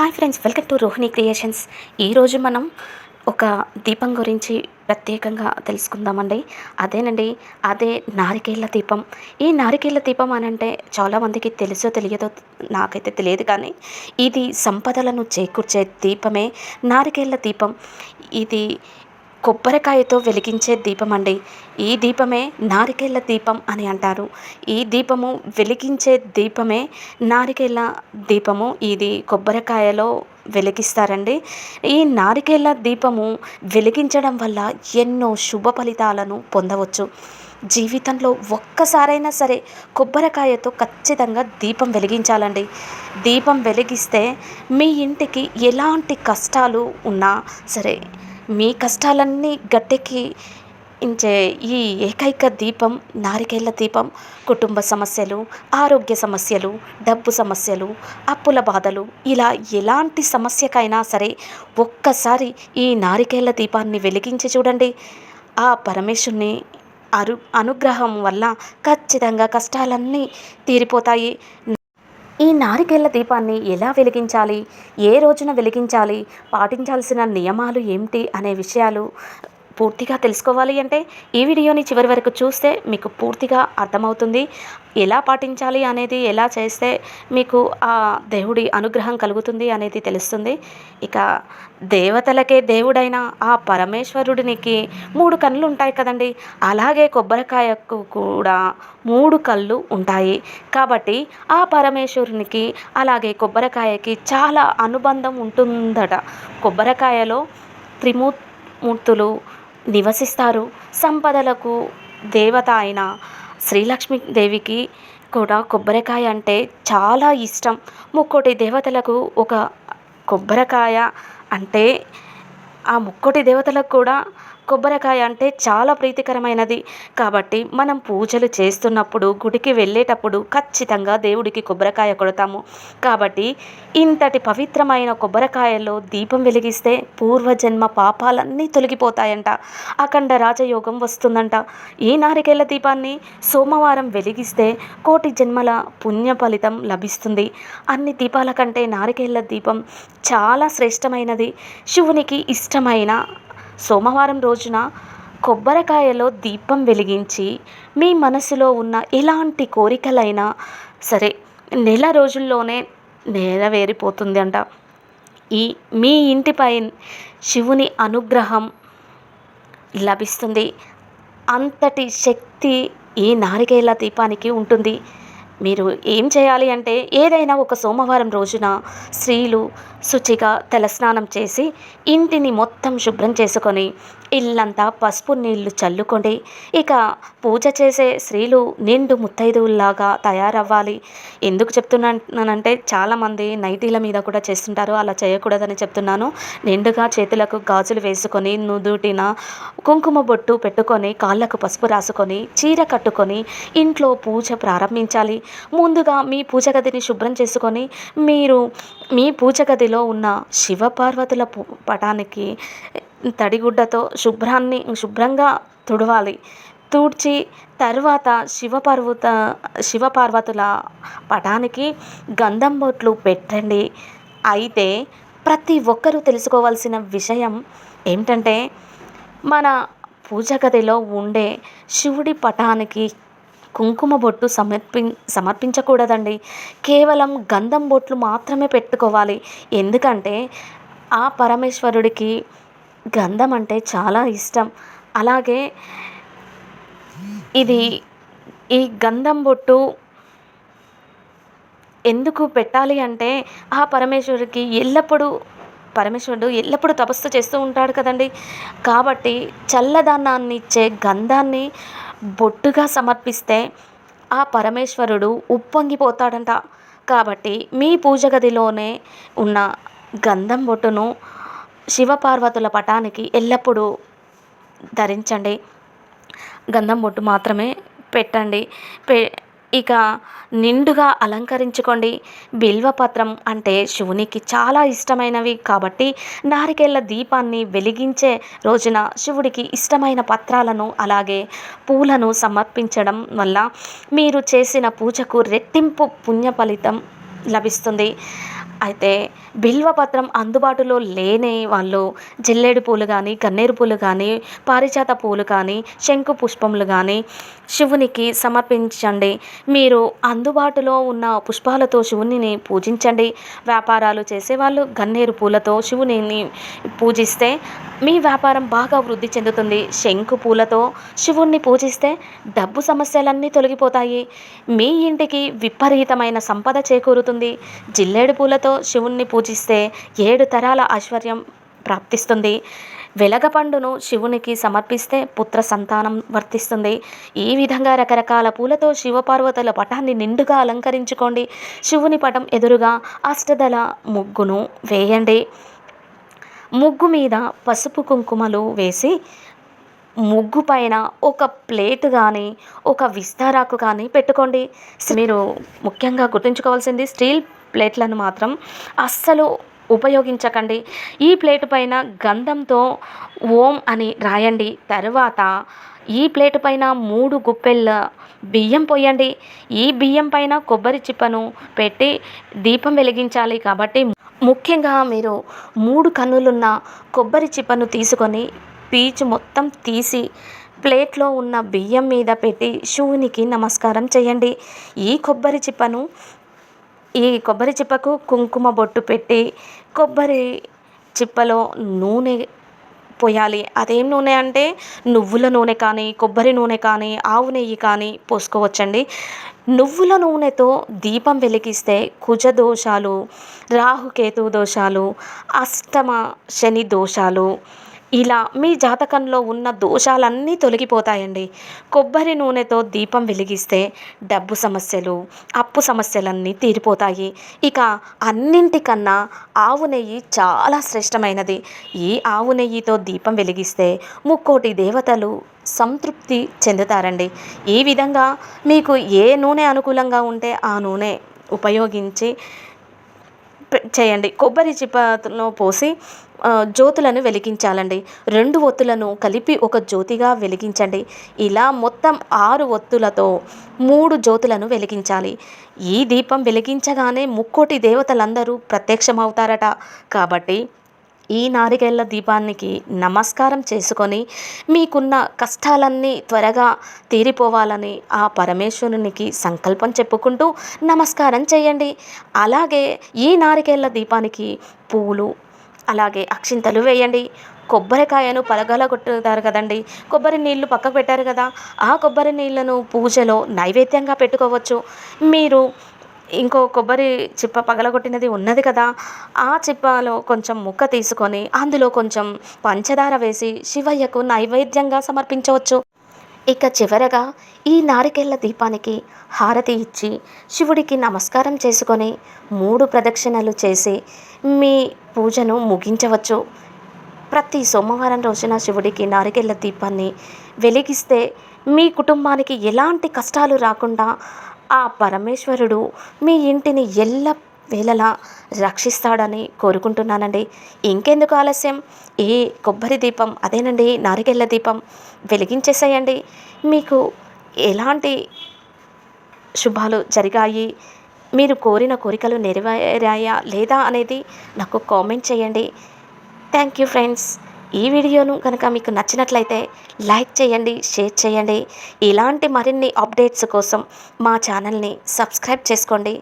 Hi friends welcome to Rohini creations. ఈరోజు మనం ఒక దీపం గురించి ప్రత్యేకంగా తెలుసుకుందామండి. అదేనండి అదే నారికేళ్ళ దీపం. ఈ నారికేళ్ళ దీపం అని అంటే చాలామందికి తెలుసో తెలియదో నాకైతే తెలియదు కానీ ఇది సంపదలను చేకూర్చే దీపమే నారికేళ్ళ దీపం. ఇది కొబ్బరికాయతో వెలిగించే దీపం అండి ఈ దీపమే నారికేళ్ళ దీపం అని అంటారు. ఈ దీపము వెలిగించే దీపమే నారికేళ్ళ దీపము. ఇది కొబ్బరికాయలో వెలిగిస్తారండి. ఈ నారికేళ్ళ దీపము వెలిగించడం వల్ల ఎన్నో శుభ ఫలితాలను పొందవచ్చు. జీవితంలో ఒక్కసారైనా సరే కొబ్బరికాయతో ఖచ్చితంగా దీపం వెలిగించాలండి. దీపం వెలిగిస్తే మీ ఇంటికి ఎలాంటి కష్టాలు ఉన్నా సరే మీ కష్టాలన్నీ గట్టెక్కి ఇంచే ఈ ఏకైక దీపం నారికేళ్ళ దీపం కుటుంబ సమస్యలు ఆరోగ్య సమస్యలు డబ్బు సమస్యలు అప్పుల బాధలు ఇలా ఎలాంటి సమస్యకైనా సరే ఒక్కసారి ఈ నారికేళ్ళ దీపాన్ని వెలిగించి చూడండి. ఆ పరమేశ్వరుని అరు అనుగ్రహం వల్ల ఖచ్చితంగా కష్టాలన్నీ తీరిపోతాయి. ఈ నారికేళ్ళ దీపాన్ని ఎలా వెలిగించాలి? ఏ రోజున వెలిగించాలి? పాటించాల్సిన నియమాలు ఏమిటి? అనే విషయాలు పూర్తిగా తెలుసుకోవాలి అంటే ఈ వీడియోని చివరి వరకు చూస్తే మీకు పూర్తిగా అర్థమవుతుంది. ఎలా పాటించాలి అనేది ఎలా చేస్తే మీకు ఆ దేవుడి అనుగ్రహం కలుగుతుంది అనేది తెలుస్తుంది. ఇక దేవతలకే దేవుడైన ఆ పరమేశ్వరుడినికి మూడు కళ్ళు ఉంటాయి కదండి. అలాగే కొబ్బరికాయకు కూడా మూడు కళ్ళు ఉంటాయి. కాబట్టి ఆ పరమేశ్వరునికి అలాగే కొబ్బరికాయకి చాలా అనుబంధం ఉంటుందట. కొబ్బరికాయలో త్రిమూర్తులు నివసిస్తారు. సంపదలకు దేవత అయిన శ్రీలక్ష్మీదేవికి కూడా కొబ్బరికాయ అంటే చాలా ఇష్టం. ముక్కోటి దేవతలకు ఒక కొబ్బరికాయ అంటే ఆ ముక్కోటి దేవతలకు కూడా కొబ్బరికాయ అంటే చాలా ప్రీతికరమైనది. కాబట్టి మనం పూజలు చేస్తున్నప్పుడు గుడికి వెళ్ళేటప్పుడు ఖచ్చితంగా దేవుడికి కొబ్బరికాయ కొడతాము. కాబట్టి ఇంతటి పవిత్రమైన కొబ్బరికాయలో దీపం వెలిగిస్తే పూర్వజన్మ పాపాలన్నీ తొలగిపోతాయంట. అఖండ రాజయోగం వస్తుందంట. ఈ నారికేళ్ళ దీపాన్ని సోమవారం వెలిగిస్తే కోటి జన్మల పుణ్య ఫలితం లభిస్తుంది. అన్ని దీపాల కంటే నారికేళ్ళ దీపం చాలా శ్రేష్టమైనది. శివునికి ఇష్టమైన సోమవారం రోజున కొబ్బరికాయలో దీపం వెలిగించి మీ మనసులో ఉన్న ఎలాంటి కోరికలైనా సరే నెల రోజుల్లోనే నెరవేరిపోతుంది అంట ఈ మీ ఇంటిపై శివుని అనుగ్రహం లభిస్తుంది. అంతటి శక్తి ఈ నారికేళ్ళ దీపానికి ఉంటుంది. మీరు ఏం చేయాలి అంటే ఏదైనా ఒక సోమవారం రోజున స్త్రీలు శుచిగా తలస్నానం చేసి ఇంటిని మొత్తం శుభ్రం చేసుకొని ఇల్లంతా పసుపు నీళ్ళు చల్లుకొని ఇక పూజ చేసే స్త్రీలు నిండు ముత్తైదువుల్లాగా తయారవ్వాలి. ఎందుకు చెప్తున్నానంటే చాలామంది నైటీల మీద కూడా చేస్తుంటారు అలా చేయకూడదని చెప్తున్నాను. నిండుగా చేతులకు గాజులు వేసుకొని నుదుటిన కుంకుమ బొట్టు పెట్టుకొని కాళ్ళకు పసుపు రాసుకొని చీర కట్టుకొని ఇంట్లో పూజ ప్రారంభించాలి. ముందుగా మీ పూజ గదిని శుభ్రం చేసుకొని మీరు మీ పూజ గదిలో ఉన్న శివపార్వతుల పటానికి తడిగుడ్డతో శుభ్రాన్ని శుభ్రంగా తుడవాలి. తుడిచి తర్వాత శివపర్వత శివపార్వతుల పటానికి గంధం బొట్లు పెట్టండి. అయితే ప్రతి ఒక్కరూ తెలుసుకోవాల్సిన విషయం ఏమిటంటే మన పూజ గదిలో ఉండే శివుడి పటానికి కుంకుమ బొట్టు సమర్పి సమర్పించకూడదండి. కేవలం గంధం బొట్లు మాత్రమే పెట్టుకోవాలి. ఎందుకంటే ఆ పరమేశ్వరుడికి గంధం అంటే చాలా ఇష్టం. అలాగే ఇది ఈ గంధం బొట్టు ఎందుకు పెట్టాలి అంటే ఆ పరమేశ్వరుడికి ఎల్లప్పుడూ పరమేశ్వరుడు ఎల్లప్పుడూ తపస్సు చేస్తూ ఉంటాడు కదండి. కాబట్టి చల్లదనాన్ని ఇచ్చే గంధాన్ని బొట్టుగా సమర్పిస్తే ఆ పరమేశ్వరుడు ఉప్పొంగిపోతాడంట. కాబట్టి మీ పూజ గదిలోనే ఉన్న గంధం బొట్టును శివపార్వతుల పటానికి ఎల్లప్పుడూ ధరించండి. గంధం బొట్టు మాత్రమే పెట్టండి. పె ఇక నిండుగా అలంకరించుకోండి. బిల్వపత్రం అంటే శివునికి చాలా ఇష్టమైనవి కాబట్టి నారికేళ్ళ దీపాన్ని వెలిగించే రోజున శివుడికి ఇష్టమైన పత్రాలను అలాగే పూలను సమర్పించడం వల్ల మీరు చేసిన పూజకు రెట్టింపు పుణ్య ఫలితం లభిస్తుంది. అయితే బిల్వపత్రం అందుబాటులో లేని వాళ్ళు జిల్లేడు పూలు కానీ గన్నేరు పూలు కానీ పారిజాత పూలు కానీ శంకు పుష్పములు కానీ శివునికి సమర్పించండి. మీరు అందుబాటులో ఉన్న పుష్పాలతో శివునిని పూజించండి. వ్యాపారాలు చేసేవాళ్ళు గన్నేరు పూలతో శివునిని పూజిస్తే మీ వ్యాపారం బాగా వృద్ధి చెందుతుంది. శంకు పూలతో శివుణ్ణి పూజిస్తే డబ్బు సమస్యలన్నీ తొలగిపోతాయి. మీ ఇంటికి విపరీతమైన సంపద చేకూరుతుంది. జిల్లేడు పూలతో శివుణ్ణి పూజిస్తే ఏడు తరాల ఐశ్వర్యం ప్రాప్తిస్తుంది. వెలగపండును శివునికి సమర్పిస్తే పుత్ర సంతానం వర్తిస్తుంది. ఈ విధంగా రకరకాల పూలతో శివపార్వతుల పటాన్ని నిండుగా అలంకరించుకోండి. శివుని పటం ఎదురుగా అష్టదళ ముగ్గును వేయండి. ముగ్గు మీద పసుపు కుంకుమలు వేసి ముగ్గు పైన ఒక ప్లేట్ కానీ ఒక విస్తారాకు కానీ పెట్టుకోండి. మీరు ముఖ్యంగా గుర్తుంచుకోవాల్సింది స్టీల్ ప్లేట్లను మాత్రం అస్సలు ఉపయోగించకండి. ఈ ప్లేట్ పైన గంధంతో ఓం అని రాయండి. తర్వాత ఈ ప్లేట్ పైన మూడు గుప్పెళ్ళ బియ్యం పోయండి. ఈ బియ్యం పైన కొబ్బరి చిప్పను పెట్టి దీపం వెలిగించాలి కాబట్టి ముఖ్యంగా మీరు మూడు కన్నులున్న కొబ్బరి చిప్పను తీసుకొని పీచు మొత్తం తీసి ప్లేట్లో ఉన్న బియ్యం మీద పెట్టి శివునికి నమస్కారం చేయండి. ఈ కొబ్బరి చిప్పను ఈ కొబ్బరి చిప్పకు కుంకుమ బొట్టు పెట్టి కొబ్బరి చిప్పలో నూనె పోయాలి. అదేం నూనె అంటే నువ్వుల నూనె కానీ కొబ్బరి నూనె కానీ ఆవు నెయ్యి కానీ పోసుకోవచ్చండి. నువ్వుల నూనెతో దీపం వెలిగిస్తే కుజ దోషాలు రాహుకేతు దోషాలు అష్టమ శని దోషాలు ఇలా మీ జాతకంలో ఉన్న దోషాలన్నీ తొలగిపోతాయండి. కొబ్బరి నూనెతో దీపం వెలిగిస్తే డబ్బు సమస్యలు అప్పు సమస్యలన్నీ తీరిపోతాయి. ఇక అన్నింటికన్నా ఆవు నెయ్యి చాలా శ్రేష్టమైనది. ఈ ఆవు నెయ్యితో దీపం వెలిగిస్తే ముక్కోటి దేవతలు సంతృప్తి చెందుతారండి. ఈ విధంగా మీకు ఏ నూనె అనుకూలంగా ఉంటే ఆ నూనె ఉపయోగించి చేయండి. కొబ్బరి చిప్పలో పోసి జ్యోతులను వెలిగించాలండి. రెండు ఒత్తులను కలిపి ఒక జ్యోతిగా వెలిగించండి. ఇలా మొత్తం ఆరు ఒత్తులతో మూడు జ్యోతులను వెలిగించాలి. ఈ దీపం వెలిగించగానే ముక్కోటి దేవతలందరూ ప్రత్యక్షమవుతారట. కాబట్టి ఈ నారికేళ్ళ దీపానికి నమస్కారం చేసుకొని మీకున్న కష్టాలన్నీ త్వరగా తీరిపోవాలని ఆ పరమేశ్వరునికి సంకల్పం చెప్పుకుంటూ నమస్కారం చేయండి. అలాగే ఈ నారికేళ్ళ దీపానికి పూలు అలాగే అక్షింతలు వేయండి. కొబ్బరికాయను పలగల కొట్టుతారు కదండి. కొబ్బరి నీళ్ళు పక్కకు పెట్టారు కదా. ఆ కొబ్బరి నీళ్ళను పూజలో నైవేద్యంగా పెట్టుకోవచ్చు. మీరు ఇంకో కొబ్బరి చిప్ప పగలగొట్టినది ఉన్నది కదా ఆ చిప్పలో కొంచెం ముక్క తీసుకొని అందులో కొంచెం పంచదార వేసి శివయ్యకు నైవేద్యంగా సమర్పించవచ్చు. ఇక చివరగా ఈ నారికేళ్ళ దీపానికి హారతి ఇచ్చి శివుడికి నమస్కారం చేసుకొని మూడు ప్రదక్షిణలు చేసి మీ పూజను ముగించవచ్చు. ప్రతి సోమవారం రోజున శివుడికి నారికేళ్ళ దీపాన్ని వెలిగిస్తే మీ కుటుంబానికి ఎలాంటి కష్టాలు రాకుండా ఆ పరమేశ్వరుడు మీ ఇంటిని ఎల్ల వేళలా రక్షిస్తాడని కోరుకుంటున్నానండి. ఇంకెందుకు ఆలస్యం? ఏ కొబ్బరి దీపం అదేనండి నారికెళ్ళ దీపం వెలిగించేసేయండి. మీకు ఎలాంటి శుభాలు జరిగాయి? మీరు కోరిన కోరికలు నెరవేరాయా లేదా అనేది నాకు కామెంట్ చేయండి. Thank you friends. ఈ వీడియోను కనుక మీకు నచ్చినట్లయితే లైక్ చేయండి షేర్ చేయండి. ఇలాంటి మరిన్ని అప్డేట్స్ కోసం మా ఛానల్ని సబ్స్క్రైబ్ చేసుకోండి.